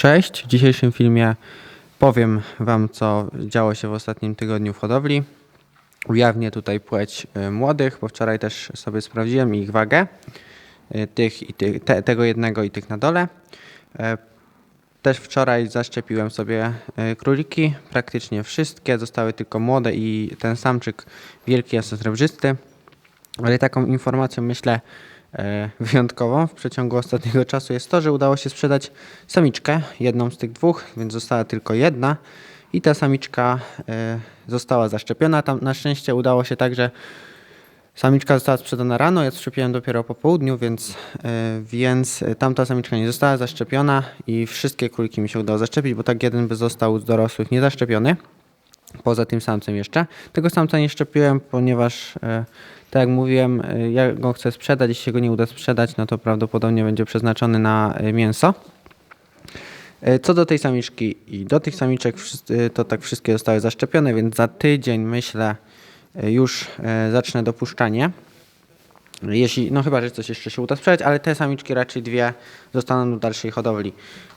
Cześć, w dzisiejszym filmie powiem Wam, co działo się w ostatnim tygodniu w hodowli. Ujawnię tutaj płeć y, młodych, bo wczoraj też sobie sprawdziłem ich wagę, y, tych i te, tego jednego i tych na dole. E, Też wczoraj zaszczepiłem sobie y, króliki, praktycznie wszystkie, zostały tylko młode i ten samczyk wielki jasnosrebrzysty. Ale taką informacją myślę wyjątkową w przeciągu ostatniego czasu jest to, że udało się sprzedać samiczkę, jedną z tych dwóch, więc została tylko jedna. I ta samiczka e, została zaszczepiona. Tam na szczęście udało się tak, że samiczka została sprzedana rano, ja zaszczepiłem dopiero po południu, więc, e, więc tamta samiczka nie została zaszczepiona i wszystkie króliki mi się udało zaszczepić, bo tak jeden by został z dorosłych niezaszczepiony poza tym samcem jeszcze. Tego samca nie szczepiłem, ponieważ e, tak jak mówiłem, e, ja go chcę sprzedać. Jeśli się go nie uda sprzedać, no to prawdopodobnie będzie przeznaczony na e, mięso. Co do tej samiczki i do tych samiczek, to tak wszystkie zostały zaszczepione, więc za tydzień myślę już zacznę dopuszczanie. Jeśli, no chyba, że coś jeszcze się uda sprzedać, ale te samiczki raczej dwie zostaną do dalszej hodowli,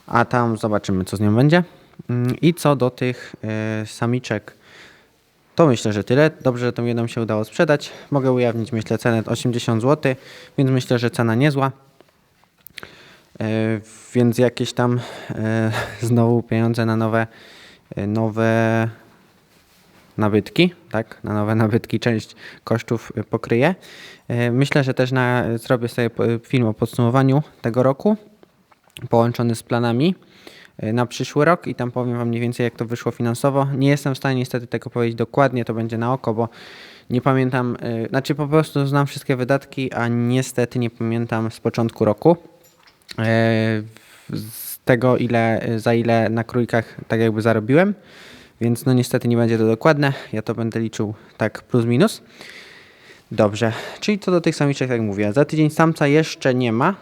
a tam zobaczymy, co z nią będzie. Mm, I co do tych e, samiczek, to myślę, że tyle. Dobrze, że tą jedną się udało sprzedać. Mogę ujawnić, myślę, cenę 80 zł, więc myślę, że cena niezła. E, więc jakieś tam e, znowu pieniądze na nowe, nowe nabytki, tak? Na nowe nabytki część kosztów pokryję. Myślę, że też na, zrobię sobie film o podsumowaniu tego roku, połączony z planami na przyszły rok i tam powiem Wam mniej więcej, jak to wyszło finansowo. Nie jestem w stanie niestety tego powiedzieć dokładnie, to będzie na oko, bo nie pamiętam, e, znaczy po prostu znam wszystkie wydatki, a niestety nie pamiętam z początku roku e, z tego, ile, za ile na królikach tak jakby zarobiłem. Więc no niestety nie będzie to dokładne. Ja to będę liczył tak plus minus. Dobrze, czyli co do tych samiczek, tak mówię, za tydzień samca jeszcze nie ma.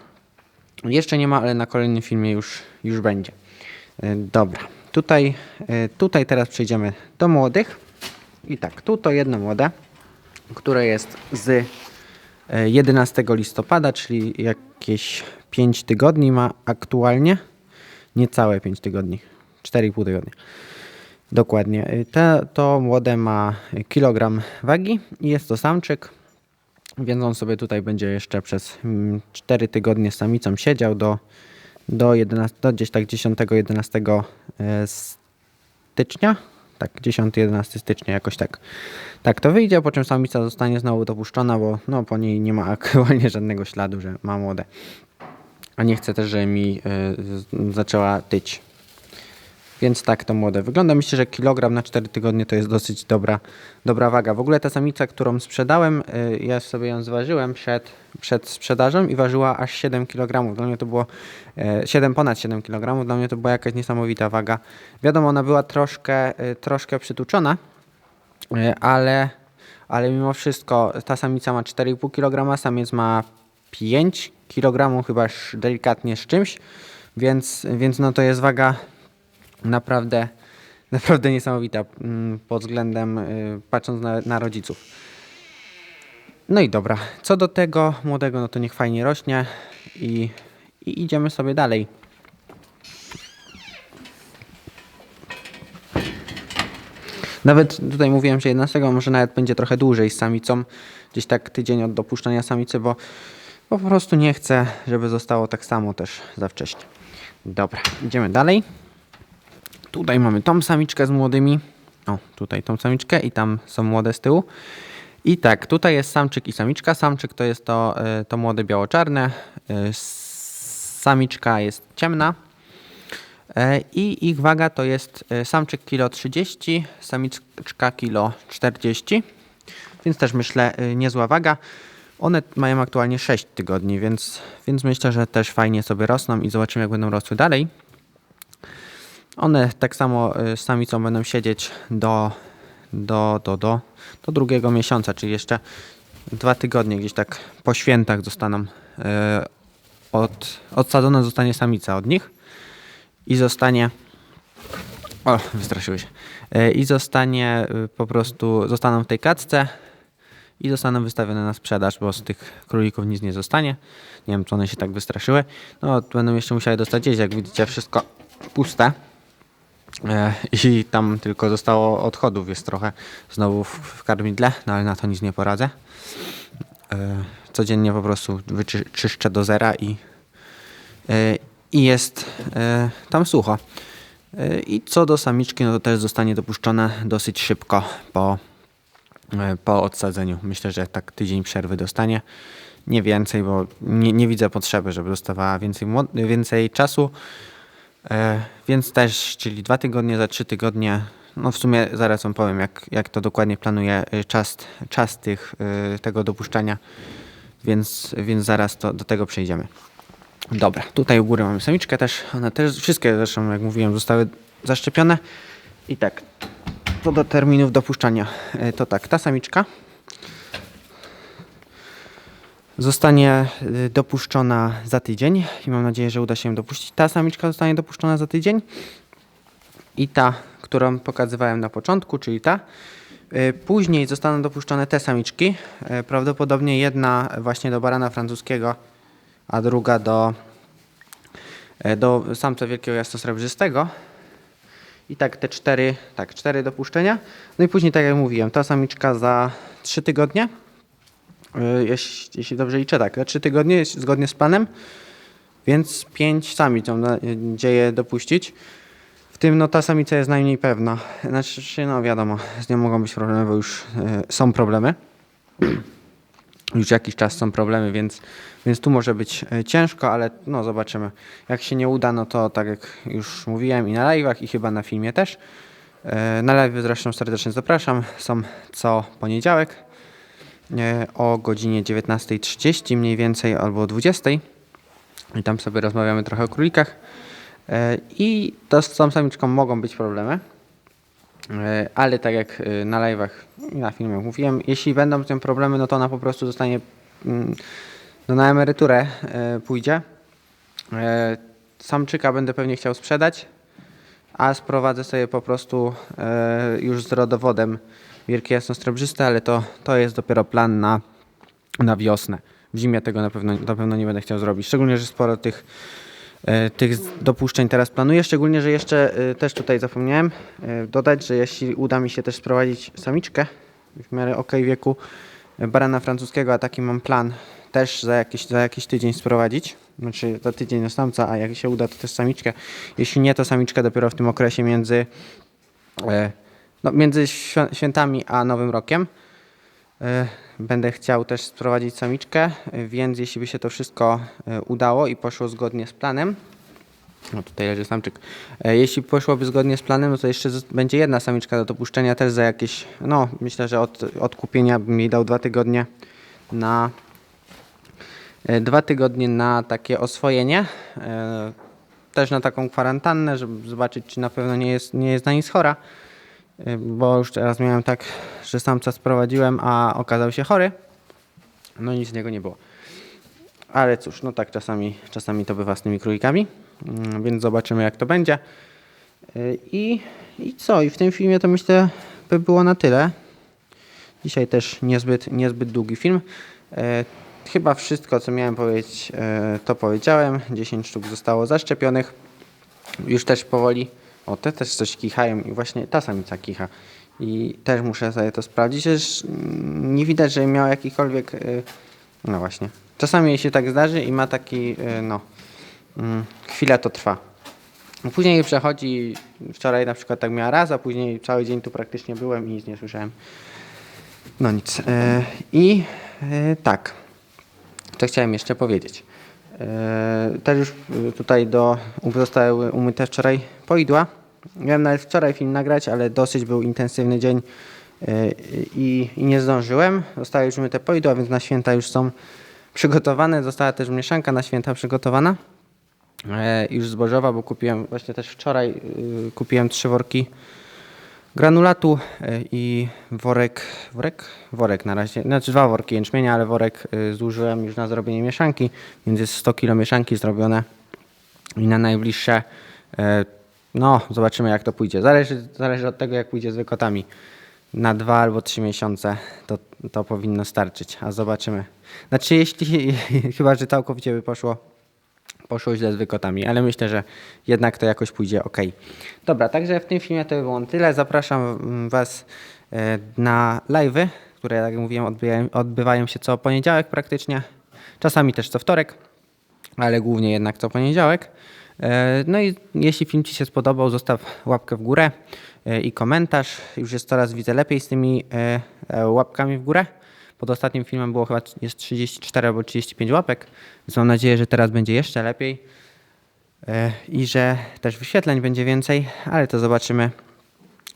Jeszcze nie ma, ale na kolejnym filmie już, już będzie. E, Dobra, tutaj, e, tutaj teraz przejdziemy do młodych. I tak, tu to jedno młode, które jest z e, 11 listopada, czyli jakieś 5 tygodni ma aktualnie. Niecałe 5 tygodni, 4,5 tygodnia. Dokładnie. Te, to młode ma kilogram wagi i jest to samczyk, więc on sobie tutaj będzie jeszcze przez 4 tygodnie z samicą siedział do, do, 11, do gdzieś tak 10-11 e, stycznia. Tak, 10-11 stycznia jakoś tak. Tak to wyjdzie, po czym samica zostanie znowu dopuszczona, bo no, po niej nie ma aktualnie żadnego śladu, że ma młode. A nie chcę też, żeby mi y, zaczęła tyć. Więc tak to młode wygląda. Myślę, że kilogram na 4 tygodnie to jest dosyć dobra, dobra waga. W ogóle ta samica, którą sprzedałem, y, ja sobie ją zważyłem przed, przed sprzedażą i ważyła aż 7 kg. Dla mnie to było e, 7, ponad 7 kg. Dla mnie to była jakaś niesamowita waga. Wiadomo, ona była troszkę, y, troszkę przytuczona, y, ale, ale mimo wszystko ta samica ma 4,5 kg, samiec ma 5 kg, chyba delikatnie z czymś, więc, więc no to jest waga naprawdę, naprawdę niesamowita mm, pod względem, y, patrząc na, na rodziców. No i dobra, co do tego młodego, no to niech fajnie rośnie i, i idziemy sobie dalej. Nawet tutaj mówiłem, że 11 może nawet będzie trochę dłużej z samicą, gdzieś tak tydzień od dopuszczenia samicy, bo, bo po prostu nie chcę, żeby zostało tak samo też za wcześnie. Dobra, idziemy dalej. Tutaj mamy tą samiczkę z młodymi. O, tutaj tą samiczkę i tam są młode z tyłu. I tak, tutaj jest samczyk i samiczka. Samczyk to jest to, y, to młode biało-czarne. s- Samiczka jest ciemna. E, I ich waga to jest e, samczyk kilo 30, samiczka kilo 40. Więc też myślę niezła waga. One mają aktualnie 6 tygodni, więc, więc myślę, że też fajnie sobie rosną i zobaczymy jak będą rosły dalej. One tak samo y, z samicą będą siedzieć do, do, do, do, do drugiego miesiąca, czyli jeszcze dwa tygodnie gdzieś tak po świętach zostaną y, od, odsadzona zostanie samica od nich i zostanie o, wystraszyły się. I zostanie y, po prostu, zostaną w tej klatce i zostaną wystawione na sprzedaż, bo z tych królików nic nie zostanie. Nie wiem, czy one się tak wystraszyły. No, będą jeszcze musiały dostać jeść, jak widzicie, wszystko puste. E, I tam tylko zostało odchodów, jest trochę znowu w, karmidle, no ale na to nic nie poradzę. E, Codziennie po prostu wyczyszczę do zera i, e, i jest tam sucho. I co do samiczki, no to też zostanie dopuszczone dosyć szybko po, po odsadzeniu. Myślę, że tak tydzień przerwy dostanie. Nie więcej, bo nie, nie widzę potrzeby, żeby dostawała więcej, więcej czasu. E, więc też, czyli dwa tygodnie za trzy tygodnie. No w sumie zaraz wam powiem, jak, jak to dokładnie planuję y, czas, czas tych, y, tego dopuszczania, więc, więc zaraz to, do tego przejdziemy. Dobra, tutaj u góry mamy samiczkę też. One też, wszystkie zresztą, jak mówiłem, zostały zaszczepione. I tak, co do terminów dopuszczania, to tak, ta samiczka zostanie y, dopuszczona za tydzień i mam nadzieję, że uda się ją dopuścić. Ta samiczka zostanie dopuszczona za tydzień i ta, którą pokazywałem na początku, czyli ta. Y, Później zostaną dopuszczone te samiczki. Y, Prawdopodobnie jedna właśnie do barana francuskiego, a druga do, do samca wielkiego jasnosrebrzystego. I tak te cztery, tak, cztery dopuszczenia. No i później, tak jak mówiłem, ta samiczka za trzy tygodnie. Y, Jeśli, jeśli dobrze liczę, tak, trzy tygodnie zgodnie z planem, więc pięć samic mam nadzieję dopuścić. W tym no ta samica jest najmniej pewna. Znaczy, no wiadomo, z nią mogą być problemy, bo już y, są problemy. już jakiś czas są problemy, więc, więc tu może być y, ciężko, ale no zobaczymy. Jak się nie uda, no to tak jak już mówiłem i na live'ach i chyba na filmie też. Y, na live zresztą serdecznie zapraszam. Są co poniedziałek o godzinie 19.30 mniej więcej albo 20.00 i tam sobie rozmawiamy trochę o królikach. E, i to z tą samiczką mogą być problemy, E, ale tak jak e, na live'ach i na filmie mówiłem, jeśli będą z tym problemy, no to ona po prostu zostanie mm, no na emeryturę e, pójdzie. E, Samczyka będę pewnie chciał sprzedać, a sprowadzę sobie po prostu e, już z rodowodem wielkie jasnosrebrzyste, ale to, to jest dopiero plan na, na wiosnę. W zimie tego na pewno, na pewno nie będę chciał zrobić, szczególnie, że sporo tych, e, tych dopuszczeń teraz planuję, szczególnie, że jeszcze e, też tutaj zapomniałem dodać, że jeśli uda mi się też sprowadzić samiczkę w miarę ok wieku barana francuskiego, a taki mam plan też za jakiś, za jakiś tydzień sprowadzić, znaczy za tydzień na samca, a jak się uda to też samiczkę, jeśli nie to samiczkę dopiero w tym okresie między e, no, między świ- świętami a Nowym Rokiem. E, Będę chciał też sprowadzić samiczkę, więc jeśli by się to wszystko e, udało i poszło zgodnie z planem, no tutaj leży samczyk. Jeśli poszłoby zgodnie z planem, no to jeszcze będzie jedna samiczka do dopuszczenia też za jakieś, no myślę, że od, od kupienia bym jej dał dwa tygodnie na dwa tygodnie na takie oswojenie. e, Też na taką kwarantannę, żeby zobaczyć, czy na pewno nie jest, nie jest na nic chora. Y, bo już teraz miałem tak, że samca sprowadziłem, a okazał się chory. No nic z niego nie było. Ale cóż, no tak czasami, czasami to bywa z tymi królikami, Mm, więc zobaczymy jak to będzie. I, I co? I w tym filmie to myślę by było na tyle. Dzisiaj też niezbyt, niezbyt długi film. E, chyba wszystko, co miałem powiedzieć, e, to powiedziałem. 10 sztuk zostało zaszczepionych. Już też powoli. O, te też coś kichają i właśnie ta samica kicha. I też muszę sobie to sprawdzić. Też nie widać, że miał jakikolwiek. y, No właśnie. Czasami jej się tak zdarzy i ma taki, y, no. mm, Chwilę to trwa. Później przechodzi. Wczoraj na przykład tak miała raz, a później cały dzień tu praktycznie byłem i nic nie słyszałem. No nic. E, I e, tak. Co chciałem jeszcze powiedzieć. E, Też już e, tutaj do, zostały umyte wczoraj poidła. Miałem nawet wczoraj film nagrać, ale dosyć był intensywny dzień e, i, i nie zdążyłem. Zostały już umyte poidła, więc na święta już są przygotowane. Została też mieszanka na święta przygotowana. Już zbożowa, bo kupiłem właśnie też wczoraj kupiłem trzy worki granulatu e, i worek, worek, worek na razie, znaczy dwa worki jęczmienia, ale worek e, zużyłem już na zrobienie mieszanki, więc jest 100 kg mieszanki zrobione i na najbliższe, e, no zobaczymy jak to pójdzie. Zależy, zależy od tego jak pójdzie z wykotami. Na dwa albo trzy miesiące to, to powinno starczyć, a zobaczymy. Znaczy jeśli, chyba że całkowicie by poszło poszło źle z wykotami, ale myślę, że jednak to jakoś pójdzie ok. Dobra, także w tym filmie to by było tyle. Zapraszam mm, Was e, na live'y, które, jak mówiłem, odbywają, odbywają się co poniedziałek praktycznie. Czasami też co wtorek, ale głównie jednak co poniedziałek. E, No i jeśli film Ci się spodobał, zostaw łapkę w górę e, i komentarz. Już jest coraz widzę lepiej z tymi łapkami w górę. Pod ostatnim filmem było chyba jest 34 albo 35 łapek, więc mam nadzieję, że teraz będzie jeszcze lepiej e, i że też wyświetleń będzie więcej, ale to zobaczymy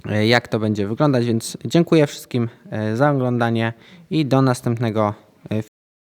e, jak to będzie wyglądać, więc dziękuję wszystkim e, za oglądanie i do następnego